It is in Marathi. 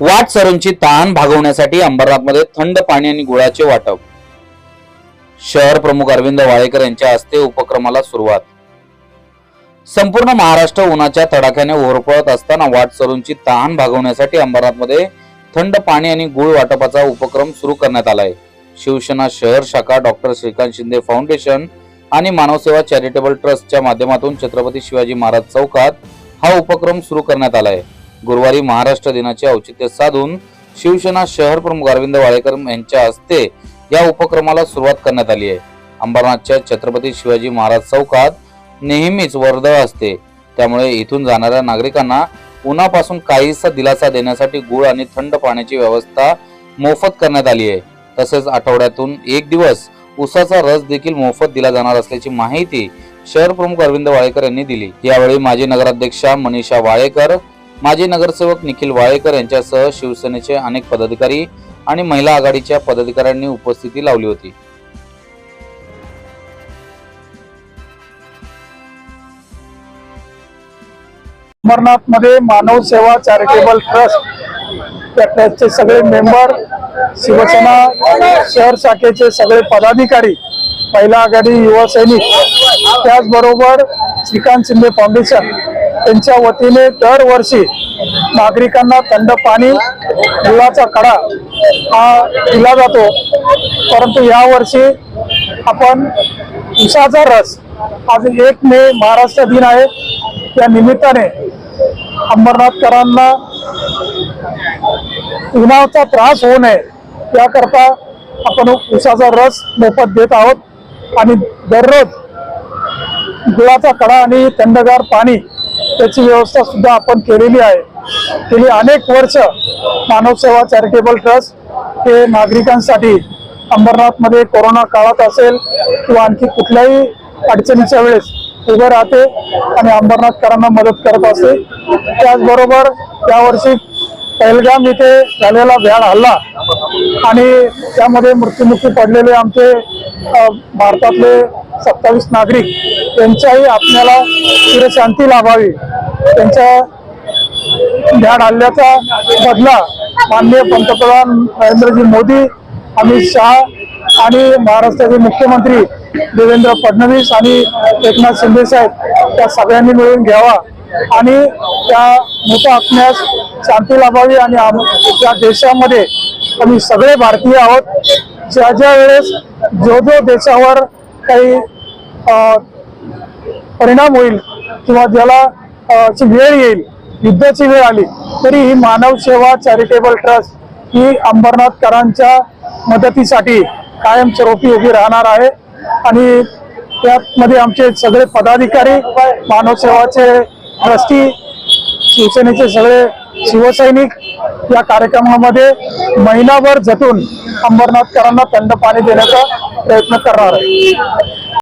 वाट सरूंची तहान भागवण्यासाठी अंबरनाथमध्ये थंड पाणी आणि गुळाचे वाटप. शहर प्रमुख अरविंद वाळेकर यांच्या हस्ते उपक्रमाला सुरुवात. संपूर्ण महाराष्ट्र उन्हाच्या तडाख्याने ओरपळत असताना वाट सरूंची तहान भागवण्यासाठी अंबरनाथमध्ये थंड पाणी आणि गुळ वाटपाचा उपक्रम सुरू करण्यात आलाय. शिवसेना शहर शाखा डॉक्टर श्रीकांत शिंदे फाउंडेशन आणि मानवसेवा चॅरिटेबल ट्रस्टच्या माध्यमातून छत्रपती शिवाजी महाराज चौकात हा उपक्रम सुरू करण्यात आला आहे गुरुवारी महाराष्ट्र दिनाचे औचित्य साधून शिवसेना शहर प्रमुख अरविंद वाळेकर यांच्या हस्ते या उपक्रमाला सुरुवात करण्यात आली आहे. अंबरनाथच्या छत्रपती शिवाजी महाराज चौकात नेहमीच वर्दळ असते. त्यामुळे इथून जाणाऱ्या नागरिकांना उन्हापासून काहीसा दिलासा देण्यासाठी गुळ आणि थंड पाण्याची व्यवस्था मोफत करण्यात आली आहे. तसेच आठवड्यातून एक दिवस उसाचा रस देखील मोफत दिला जाणार असल्याची माहिती शहर प्रमुख अरविंद वाळेकर यांनी दिली. यावेळी माजी नगराध्यक्षा मनीषा वाळेकर माजी नगरसेवक निखिल वाळेकर यांच्यासह शिवसेनेचे अनेक पदाधिकारी आणि महिला आघाडीच्या पदाधिकाऱ्यांनी उपस्थिती लावली होती. अमरनाथमध्ये मानव सेवा चॅरिटेबल ट्रस्ट त्या ट्रस्टचे सगळे मेंबर शिवसेना शहर शाखेचे सगळे पदाधिकारी पहिला आघाडी युवा सैनिक त्याचबरोबर श्रीकांत शिंदे फाउंडेशन यांच्या वतीने दरवर्षी नागरिकांना थंड पाणी गुळाचा कडा हा दिला जातो. परंतु यावर्षी आपण उसाचा रस आज एक मे महाराष्ट्र दिन आहे. त्या निमित्ताने अंबरनाथकरांना उन्हाचा त्रास होऊ नये. त्याकरता आपण उसाचा रस मोफत देत आहोत. आणि दररोज गुळाचा कडा आणि थंडगार पाणी त्याची व्यवस्था सुद्धा आपण केलेली आहे. गेली अनेक वर्ष मानव सेवा चॅरिटेबल ट्रस्ट हे नागरिकांसाठी अंबरनाथमध्ये कोरोना काळात असेल किंवा आणखी कुठल्याही अडचणीच्या वेळेस उभे राहते आणि अंबरनाथकरांना मदत करत असते. त्याचबरोबर यावर्षी पहलगाम इथे झालेला भ्याड हल्ला आणि त्यामध्ये मृत्युमुखी पडलेले आमचे भारतातले सत्तावीस नागरिक त्यांच्याही आपल्याला चिरशांती लाभावी. त्यांच्या भ्याड हल्ल्याचा बदला माननीय पंतप्रधान नरेंद्रजी मोदी अमित शहा आणि महाराष्ट्राचे मुख्यमंत्री देवेंद्र फडणवीस आणि एकनाथ शिंदे साहेब त्या सगळ्यांनी मिळून घ्यावा आणि त्या मृत आत्म्यास शांती लाभावी आणि या देशामध्ये आम्ही सगळे भारतीय आहोत ज्या ज्या वेळेस जो जो देशावर काही परिणाम होईल किंवा ज्याला ची वेळ येईल युद्धाची वेळ आली तरी ही मानव सेवा चॅरिटेबल ट्रस्ट ही अंबरनाथकरांच्या मदतीसाठी कायमस्वरूपी उभी राहणार आहे. आणि त्यामध्ये आमचे सगळे पदाधिकारी मानव सेवाचे ट्रस्टी शिवसेनेचे सगळे शिवसैनिक या कार्यक्रमामध्ये महिनाभर जतून अंबरनाथकरांना थंड पाणी देण्याचा प्रयत्न करणार आहे.